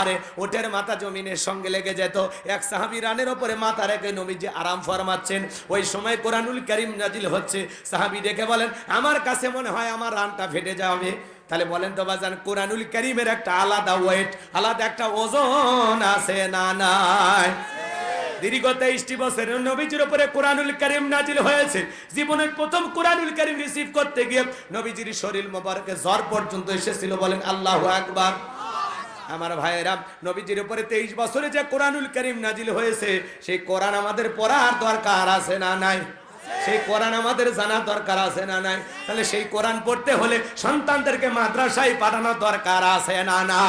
আরে ওটের মাথা জমিনের সঙ্গে লেগে যেত। এক সাহাবি রানের ওপরে মাথা রেখে নবীজি আরাম ফরমাচ্ছেন। ওই সময় কোরআনুল করিম নাজিল হচ্ছে। সাহাবি দেখে বলেন, আমার কাছে মনে হয় আমার রানটা ফেটে যাবে। তাহলে বলেন তো বাজান, কোরআনুল করিমের একটা আলাদা ওয়েট আলাদা একটা ওজন আছে না নাই? দীর্ঘ তেইশটি নবীজির উপরে কোরআনুল করিম নাজিল হয়েছে। জীবনের প্রথম কোরআনুল করিম রিসিভ করতে গিয়ে নবীজির শরীর মোবারকে জ্বর পর্যন্ত এসেছিল বলেন, আল্লাহ আকবার। আমার ভাইয়েরা, নবীজির উপরে তেইশ বছরে যে কোরআনুল করিম নাজিল হয়েছে, সেই কোরআন আমাদের পড়ার দরকার আছে না নাই? সেই কোরআন আমাদের জানার দরকার আছে না নাই? তাহলে সেই কোরআন পড়তে হলে সন্তানদেরকে মাদ্রাসায় পাঠানোর দরকার আছে না না?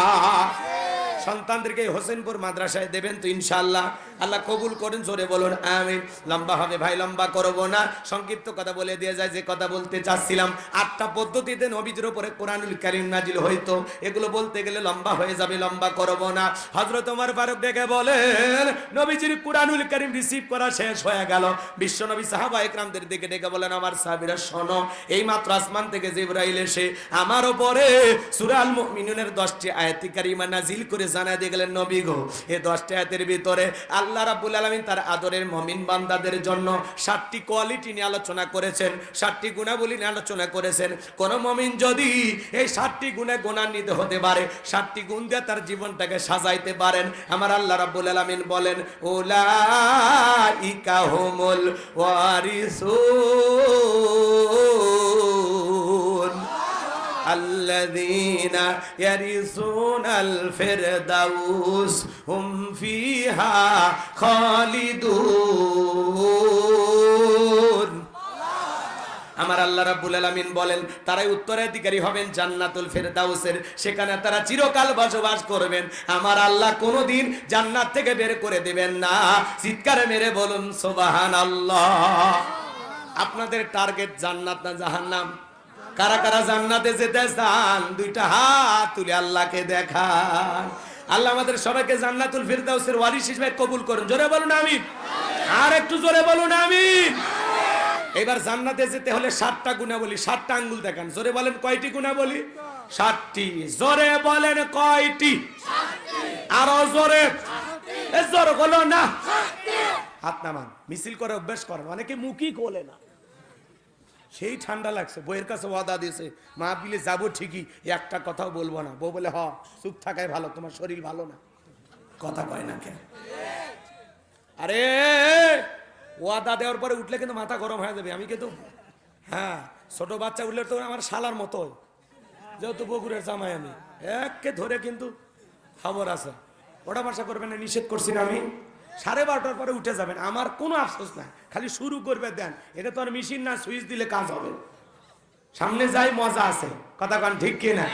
সন্তানদেরকে হোসেনপুর মাদ্রাসায় দেবেন তো ইনশাল্লাহ আল্লাহ কবুল করেন, জোরে বলুন আমি লম্বা হবে ভাই, লম্বা করব না। সংক্ষিপ্ত কথা বলে দিয়ে যায়, যে কথা বলতে চাচ্ছিলাম। আটটা পদ্ধতিতে নবীজির উপরে কোরআনুল কারিম নাজিল হইতো। এগুলো বলতে গেলে লম্বা হয়ে যাবে, লম্বা করব না। হজরত আমার ফারুক ডেকে বলেন, নবীজির কোরআনুল কারিম রিসিভ করা শেষ হয়ে গেল। বিশ্ব নবী সাহাবা একরামদের দিকে ডেকে বলেন, আমার সাহাবীরা, শোনো এই মাত্র আসমান থেকে জিব্রাইল এসে আমার ওপরে সুরাল আল মুমিনুনের 10টি আয়াতি কারিমা নাজিল করে জানা দিয়ে গেলেন, নবী গো এই 10টি আয়াতের ভিতরে আল্লাহ রাব্বুল আলামিন তার আদরের মুমিন বান্দাদের জন্য সাতটি কোয়ালিটি নিয়ে আলোচনা করেছেন, সাতটি গুণাবলী নিয়ে আলোচনা করেছেন। কোন মমিন যদি এই সাতটি গুণে গুণান্বিত হতে পারে, সাতটি গুণ দিয়ে তার জীবনটাকে সাজাইতে পারেন, আমার আল্লাহ রাব্বুল আলামিন বলেন, উলাইকা হুমুল ওয়ারিসুন। الذين يرثون الفردوس هم فيها خالدون আমার আল্লাহ রাব্বুল আলামিন বলেন তারাই উত্তরাধিকারী হবেন জান্নাতুল ফেরদাউসের সেখানে তারা চিরকাল বসবাস করবেন আমার আল্লাহ কোনোদিন জান্নাত থেকে বের করে দেবেন না চিৎকারে মেরে বলুন সুবহানাল্লাহ আপনাদের টার্গেট জান্নাত না জাহান্নাম কারা কারা জান্নাতে যেতে চান, দুইটা হাত তুলে আল্লাহকে দেখান। আল্লাহ আমাদের সবাইকে জান্নাতুল ফিরদাউসের ওয়ারিস হিসেবে কবুল করুন। জোরে বলুন, আমিন। আর একটু জোরে বলুন, আমিন। এবার জান্নাতে যেতে হলে সাতটা গুণা বলি সাতটা আঙ্গুল দেখান। জোরে বলেন, কয়টি গুণা বলি সাতটি। জোরে বলেন, কয়টি? আরও জোরে। জোর হলো না। হাত নামান, মিছিল করে অভ্যাস করেন। অনেকে মুখই কোলে না। সেই ঠান্ডা লাগছে বইয়ের কাছে ওয়াদা দিয়েছে মা বিলে যাব ঠিকই, একটা কথাও বলব না। বউ বলে, হ, চুপ থাকাই ভালো, তোমার শরীর ভালো না। কথা কয় না কেন আরে, ওয়াদা দেওয়ার পরে উঠলে কিন্তু মাথা গরম হয়ে যাবে। আমি কিন্তু হ্যাঁ ছোট বাচ্চা উঠলে তো আমার শালার মতো যেহেতু বগুড়ের জামাই আমি। একে ধরে কিন্তু খবর আছে। ওটা ভাষা করবেন না, নিষেধ করছি না আমি। সাড়ে বারোটার পরে উঠে যাবেন। আমার কোনো আফসোস নাই। খালি শুরু করবে, দেন। এটা তো আর মেশিন না সুইচ দিলে কাজ হবে। সামনে যাই, মজা আছে। কথা কান, ঠিক কিনা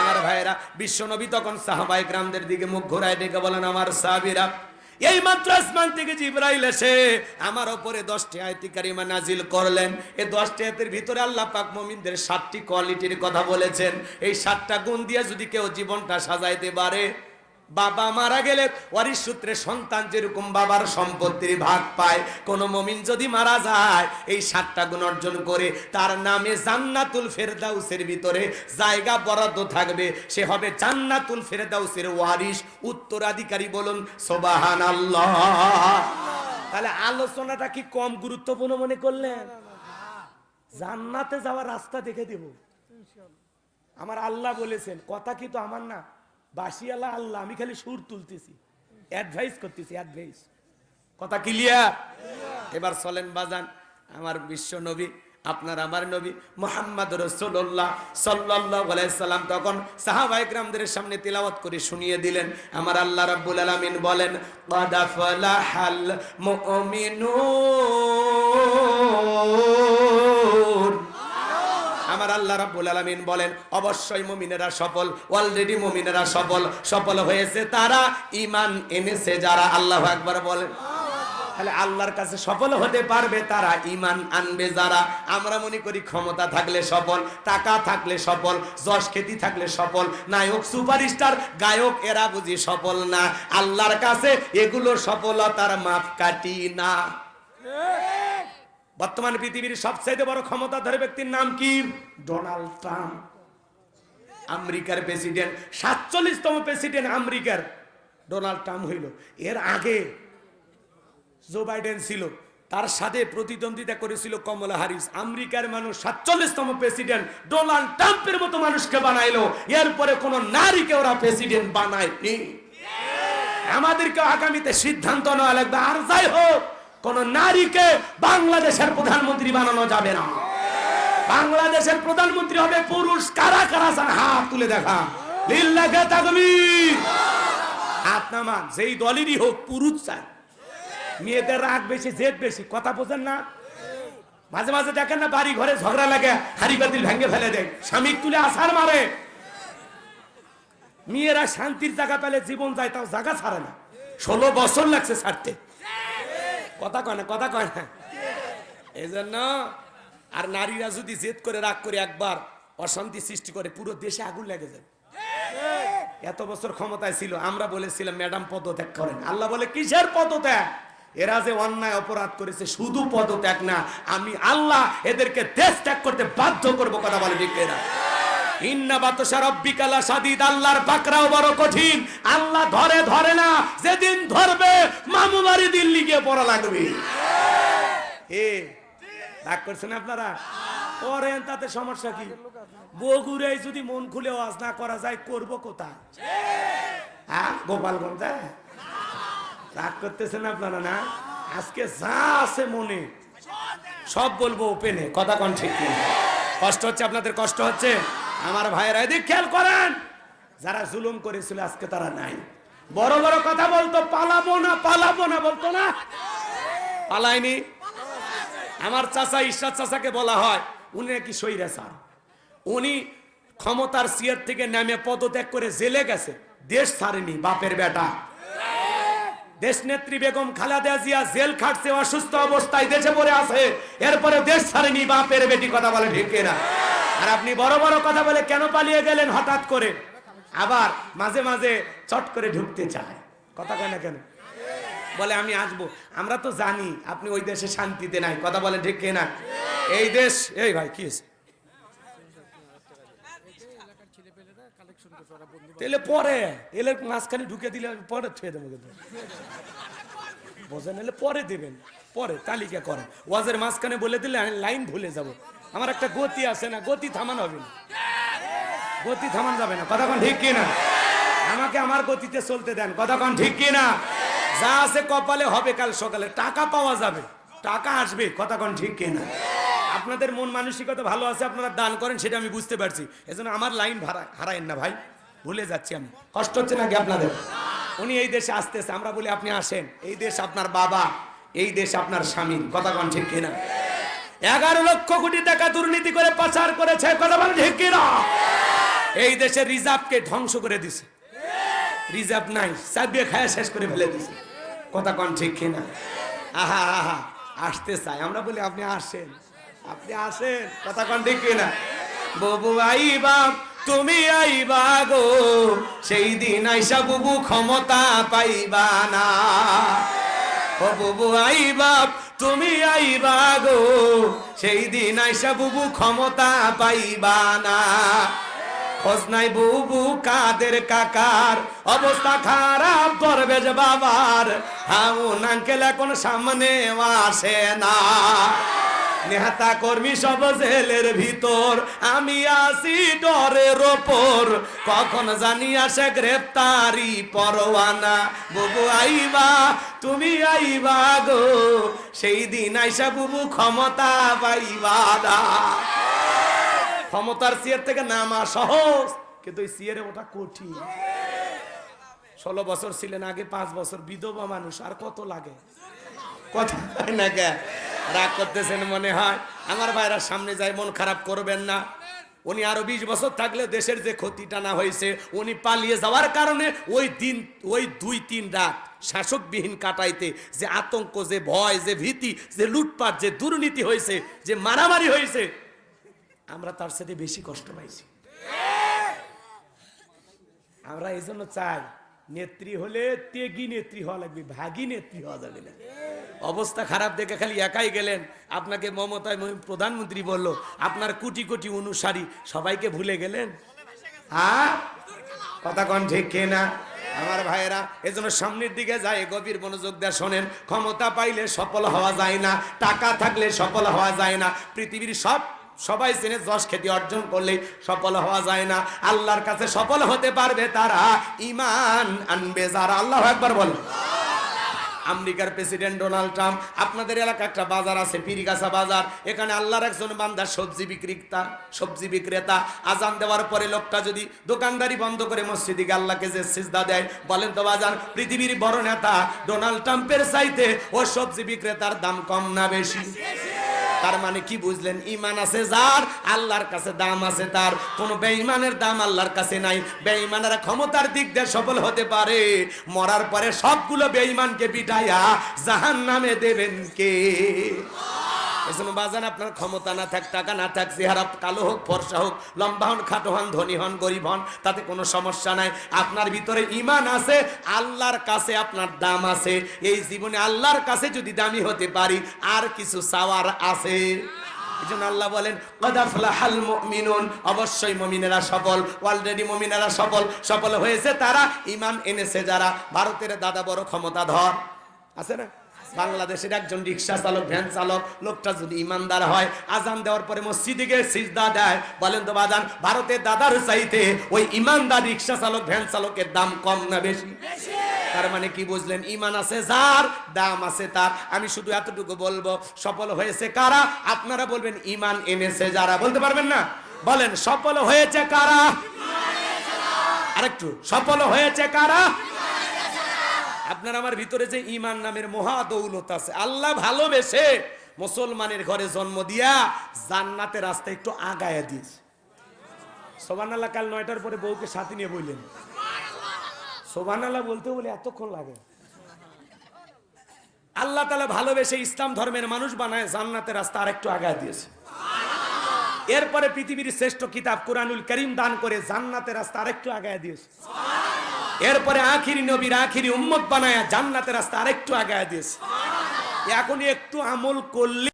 আমার ভাইয়েরা, বিশ্বনবী তখন সাহাবাই গ্রামদের দিকে মুখ ঘোরায় ডেকে বলেন, আমার সাহাবিরা, এই মাত্র আসমান থেকে জিব্রাইল এসে আমার ওপরে দশটি আয়তি কারিমা নাজিল করলেন। এই দশটি আয়তের ভিতরে আল্লাহ পাক মুমিনদের সাতটি কোয়ালিটির কথা বলেছেন। এই সাতটা গুণ দিয়ে যদি কেউ জীবনটা সাজাইতে পারে বাবা মারা গেলে ওয়ারিশ সূত্রে সন্তান যেরকম বাবার সম্পত্তির ভাগ পায়, কোন মমিন যদি মারা যায়, এই সাতটা গুণ অর্জন করে তার নামে জান্নাতুল ফেরদাউসের ভিতরে জায়গা বরাদ্দ থাকবে। সে হবে জান্নাতুল ফেরদাউসের ওয়ারিশ। উত্তরাধিকারী বলুন সোবাহান তাহলে আলোচনাটা কি কম গুরুত্বপূর্ণ মনে করলেন? জান্নাতে যাওয়ার রাস্তা দেখে দেব। আমার আল্লাহ বলেছেন, কথা কি তো আমার না? বাসিয়ালা আল্লাহ, আমি খালি সুর তুলতেছি। অ্যাডভাইস করতেছি অ্যাডভাইস কথা ক্লিয়ার এবার চলেন বাজান, আমার বিশ্ব নবী, আপনার আমার নবী মোহাম্মদ রসুল্লাহ সাল্লাহ সাল্লাম তখন সাহাবাইকরামদের সামনে তিলাওয়াত করে শুনিয়ে দিলেন। আমার আল্লাহ রাব্বুল আলামিন বলেন কাদাফলাহাল মুমিনুন। আমার আল্লাহ রাব্বুল আলামিন বলেন, অবশ্যই মুমিনেরা সফল অলরেডি মুমিনেরা সফল সফল হয়েছে তারা, ঈমান এনেছে যারা, আল্লাহু আকবার বলেন। তাহলে আল্লাহর কাছে সফল হতে পারবে তারা, ঈমান আনবে যারা। আমরা মনে করি ক্ষমতা থাকলে সফল, টাকা থাকলে সফল, যশ খ্যাতি থাকলে সফল, নায়ক, সুপারস্টার, গায়ক, এরা বুঝি সফল না। আল্লাহর কাছে এগুলো সফলতার মাপকাঠি না। বর্তমান পৃথিবীর সবচাইতে বড় ক্ষমতাধর ব্যক্তির নাম কি? Donald Trump. আমেরিকার প্রেসিডেন্ট সাতচল্লিশতম প্রেসিডেন্ট আমেরিকার। ডোনাল্ড ট্রাম্প হইল। এর আগে জো বাইডেন ছিল। তার সাথে প্রতিদ্বন্দ্বিতা করেছিল কমলা হারিস। আমেরিকার মানুষ সাতচল্লিশতম প্রেসিডেন্ট ডোনাল্ড ট্রাম্পের মতো মানুষকে বানাইলো। এরপরে কোন নারীকে ওরা প্রেসিডেন্ট বানায়নি। আমাদেরকে আগামীতে সিদ্ধান্ত নেওয়া লাগবে। আর যাই হোক কোন নারীকে বাংলাদেশের প্রধানমন্ত্রী বানানো যাবে না। বাংলাদেশের প্রধানমন্ত্রী হবে পুরুষ। কারা কারা চান হাত তুলে দেখা হাত নামান। যেই দলেরই হোক, পুরুষ চায় মেয়েদের রাগ বেশি, জেদ বেশি। কথা বোঝেন না? মাঝে মাঝে দেখেন না বাড়ি ঘরে ঝগড়া লাগে, হাড়ি বাতিল ভেঙে ফেলে দেয়। স্বামী তুলে আসার মারে। মেয়েরা শান্তির জায়গা পেলে জীবন যায়, তাও জায়গা ছাড়ে না। ষোলো বছর লাগছে ছাড়তে। কথা কয় না, কথা কয় না। এই জন্য আর নারীরা যদি জেদ করে, রাগ করে একবার অশান্তি সৃষ্টি করে, পুরো দেশে আগুন লেগে যায় এত বছর ক্ষমতায় ছিল, আমরা বলেছিলাম, ম্যাডাম, পদত্যাগ করেন। আল্লাহ বলে, কিসের পদত্যাগ? এরা যে অন্যায় অপরাধ করেছে, শুধু পদত্যাগ না, আমি আল্লাহ এদেরকে দেশ ত্যাগ করতে বাধ্য করব, কথা বলে ঠিক এরা ইন্না বাতসা রব্বিকালা সাদিদ আল্লাহর পাকড়াও বড় কঠিন। আল্লাহ ধরে ধরে না ধরবে দিল্লি গিয়ে লাগবে। করছেন আপনারা? তাতে সমস্যা কি? বগুড়ে যদি মন খুলে ওয়াজ না করা যায়, করব কোথায়? হ্যাঁ গোপালগঞ্জে রাগ করতেছেন আপনারা না? আজকে যা আছে মনে, সব বলব ওপেনে, কথা কন? কষ্ট হচ্ছে, আপনাদের কষ্ট হচ্ছে? আমার ভাইয়েরা, এদিক খেয়াল করেন, যারা জুলুম করেছিল আজকে তারা নাই। বড় বড় কথা বলতো, পালাবো না পালাবো না বলতো না। পালায়নি। আমার চাচা, ঈশ্বর চাচাকে বলা হয়, উনি নাকি সইরা স্যার উনি ক্ষমতার সিয়ার থেকে নামে পদত্যাগ করে জেলে গেছে। দেশ ছাড়েনি, বাপের বেটা। দেশ নেত্রী বেগম খালেদা জিয়া জেল খাটছে, অসুস্থ অবস্থায় দেশে পড়ে আছে। এরপরে দেশ ছাড়েনি, বাপের বেটি, কথা বলে ঠিক না আর আপনি বড় বড় কথা বলে কেন পালিয়ে গেলেন হঠাৎ করে? আবার মাঝে মাঝে চট করে ঢুকতে চায়। কথা কয় না কেন? বলে, আমি আসব। আমরা তো জানি আপনি ওই দেশে শান্তিতে নাই। কথা বলেন ঠিক না এই দেশ এই ভাই, কি হয়েছে? তাহলে পরে এলে মাঝখানে ঢুকে দিলে পরে ছুঁয়ে দেবো কিন্তু। বোঝেন, এলে পরে দেবেন, পরে তালিকা করেন। ওয়াজের মাঝখানে বলে দিলে আমি লাইন ভুলে যাব। আমার একটা গতি আছে না, গতি থামানো হবে না। গতি থামান যাবে না। কথা কন ঠিক কিনা? আমাকে আমার গতিতে চলতে দেন। কথা কন ঠিক কিনা? যা আছে কপালে হবে কাল সকালে। টাকা পাওয়া যাবে। টাকা আসবে। কথা কন ঠিক কিনা? আপনাদের মন মানসিকতা ভালো আছে, আপনারা দান করেন, সেটা আমি বুঝতে পারছি। এজন্য আমার লাইন হারায়েন না ভাই। ভুলে যাচ্ছি আমি। কষ্ট হচ্ছে নাকি আপনাদের? উনি এই দেশে আসতেছে। আমরা বলি, আপনি আসেন। এই দেশ আপনার বাবা, এই দেশ আপনার স্বামী। কথা কন ঠিক কিনা? এগারো লক্ষ কোটি টাকা দুর্নীতি করে পাচার করেছে কথা এই দেশের রিজার্ভকে ধ্বংস করে দিছে। রিজার্ভ নাই চাবিয়ে খায়া শেষ করে ফেলে দিছে। কথা কন ঠিক কিনা? আহা আহা, আসতে চাই আমরা বলি, আপনি আসেন। আপনি আসেন, কথা কন ঠিক কিনা? ববু আইবা, তুমি আইবা গো, সেই দিন আইসা বুবু ক্ষমতা পাইবা না। ও বুবু আইবা তুমি আইবা গো, সেই দিন আইসা বুবু ক্ষমতা পাইবা না। খোঁজ নাই বুবু কাদের কাকার, অবস্থা খারাপ করবে যে বাবার। হাউন আঙ্কেল এখন সামনে আসে না। নেহাতা কর্মী সব জেলের ভিতর, আমি আসি ডরের ওপর। কখন জানি আসে গ্রেপ্তারি পরোয়ানা। বুবু আইবা, তুমি আইবা গো। সেই দিন আইসা বুবু ক্ষমতা পাইবা দা ক্ষমতার সিয়ার থেকে নামা সহজ, কিন্তু ওই সিয়ারে ওটা কঠিন। ষোলো বছর ছিলেন আগে, পাঁচ বছর বিধবা মানুষ, আর কত লাগে? কথা না কে? রাগ করতেছেন মনে হয়। আমার ভাইরা সামনে যায়, মন খারাপ করবেন না। উনি আরও বিশ বছর থাকলে দেশের যে ক্ষতিটা না হয়েছে, উনি পালিয়ে যাওয়ার কারণে ওই দিন, ওই দুই, তিন রাত শাসকবিহীন কাটাইতে যে আতঙ্ক, যে ভয়, যে ভীতি, যে লুটপাট, যে দুর্নীতি হয়েছে, যে মারামারি হয়েছে, আমরা তার সাথে বেশি কষ্ট পাইছি। আমরা এই জন্য চাই, নেত্রী হলে তেগি নেত্রী হওয়া লাগবে, ভাগি নেত্রী হওয়া যাবে না। অবস্থা খারাপ দেখে খালি একাই গেলেন। আপনাকে মমতায় প্রধানমন্ত্রী বলল, আপনার কোটি কোটি অনুসারী সবাইকে ভুলে গেলেন? হ্যাঁ? কথা কন ঠিক না আমার ভাইয়েরা, এজন্য সামনের দিকে যায়, গভীর মনোযোগ দিয়ে শোনেন। ক্ষমতা পাইলে সফল হওয়া যায় না, টাকা থাকলে সফল হওয়া যায় না। পৃথিবীর সব, সবাই চেনে যশ খ্যাতি অর্জন করলে সফল হওয়া যায় না। আল্লাহর কাছে সফল হতে পারবে তারা। ইমান আনবে যারা। আল্লাহ একবার বল আমেরিকার প্রেসিডেন্ট ডোনাল্ড ট্রাম্প, আপনাদের এলাকা একটা বাজার আছে, পিরিগাছা বাজার। এখানে আল্লাহর একজন বান্দা সবজি বিক্রেতা সবজি বিক্রেতা। আজান দেওয়ার পরে লোকটা যদি দোকানদারি বন্ধ করে মসজিদে গিয়ে আল্লাহকে যে সিজদা দেয়, বলেন তো বাজার পৃথিবীর বড় নেতা ডোনাল্ড ট্রাম্পের চাইতে ও সবজি বিক্রেতার দাম কম না বেশি? তার মানে কি বুঝলেন? ইমান আছে যার, আল্লাহর কাছে দাম আছে তার। কোন বেঈমানের দাম আল্লাহর কাছে নাই। বেঈমানেরা ক্ষমতার দিক দিয়ে সফল হতে পারে। মরার পরে সবগুলো বেঈমানকে পিটাইয়া জাহান নামে দেবেন কে? এজন্য বাজান, আপনার ক্ষমতা না থাক, টাকা না থাক, চেহারা কালো হোক, ফর্সা হোক, লম্বা হন, খাটো হন, ধনী হন, গরিব হন, তাতে কোনো সমস্যা নাই। আপনার ভিতরে ইমান আছে, আল্লাহর কাছে আপনার দাম আছে। এই জীবনে আল্লাহর কাছে যদি দামি হতে পারি, আর কিছু চাওয়ার আছে। আল্লাহ বলেন মুমিনুন। অবশ্যই মুমিনেরা সফল অলরেডি মুমিনেরা সফল। সফল হয়েছে তারা ইমান এনেছে যারা। ভারতের দাদা বড় ক্ষমতাধর। আছে না? বাংলাদেশের একজন রিক্সা চালক, ভ্যান চালক, লোকটা যদি ইমানদার হয়, আজান দেওয়ার পরে মসজিদে গিয়ে সিজদা দেয়। বলেন তো বাজান, ভারতের দাদার চাইতে ওই ইমানদার রিক্সা চালক, ভ্যান চালকের দাম কম না বেশি? তার মানে কি বুঝলেন? ইমান আছে যার, দাম আছে তার। আমি শুধু এতটুকু বলব, সফল হয়েছে কারা? আপনারা বলবেন, ইমান এনেছে যারা। বলতে পারবেন না? বলেন, সফল হয়েছে কারা? আরেকটু, সফল হয়েছে কারা? আপনার আমার ভিতরে যে ইমান নামের মহা দৌলত আছে, আল্লাহ ভালোবেসে মুসলমানের ঘরে জন্ম দিয়া জান্নাতের রাস্তা একটু আগায়া দিয়েছে। সোবান আল্লাহ কাল নয়টার পরে বউকে সাথে নিয়ে বললেন সোবান আল্লাহ বলতে বলে এতক্ষণ লাগে। আল্লাহ তালা ভালোবেসে ইসলাম ধর্মের মানুষ বানায় জান্নাতের রাস্তা আরেকটু আগায় দিয়েছে। এরপরে পৃথিবীর শ্রেষ্ঠ কিতাব কোরআনুল করিম দান করে জান্নাতের রাস্তা আরেকটু আগায় দিয়েছে। এরপরে আখিরি নবীর আখিরি উম্মত বানায় জান্নাতের রাস্তা আরেকটু আগায় দিয়েছে। এখন একটু আমল করলে